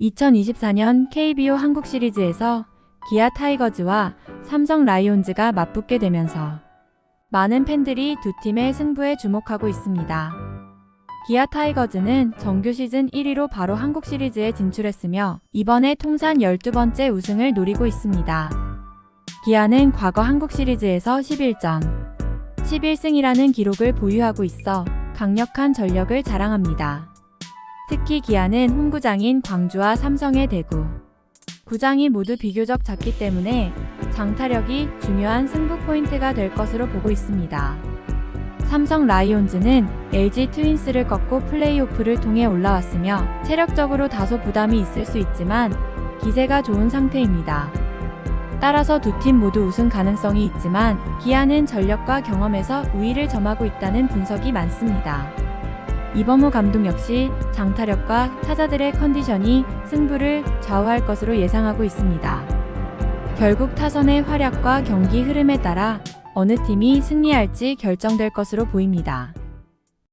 2024년 KBO 한국 시리즈에서 기아 타이거즈와 삼성 라이온즈가 맞붙게 되면서 많은 팬들이 두 팀의 승부에 주목하고 있습니다. 기아 타이거즈는 정규 시즌 1위로 바로 한국 시리즈에 진출했으며 이번에 통산 12번째 우승을 노리고 있습니다. 기아는 과거 한국 시리즈에서 11전 11승이라는 기록을 보유하고 있어 강력한 전력을 자랑합니다. 특히 기아는 홈구장인 광주와 삼성의 대구. 구장이 모두 비교적 작기 때문에 장타력이 중요한 승부 포인트가 될 것으로 보고 있습니다. 삼성 라이온즈는 LG 트윈스를 꺾고 플레이오프를 통해 올라왔으며 체력적으로 다소 부담이 있을 수 있지만 기세가 좋은 상태입니다. 따라서 두 팀 모두 우승 가능성이 있지만 기아는 전력과 경험에서 우위를 점하고 있다는 분석이 많습니다. 이범호 감독 역시 장타력과 타자들의 컨디션이 승부를 좌우할 것으로 예상하고 있습니다. 결국 타선의 활약과 경기 흐름에 따라 어느 팀이 승리할지 결정될 것으로 보입니다.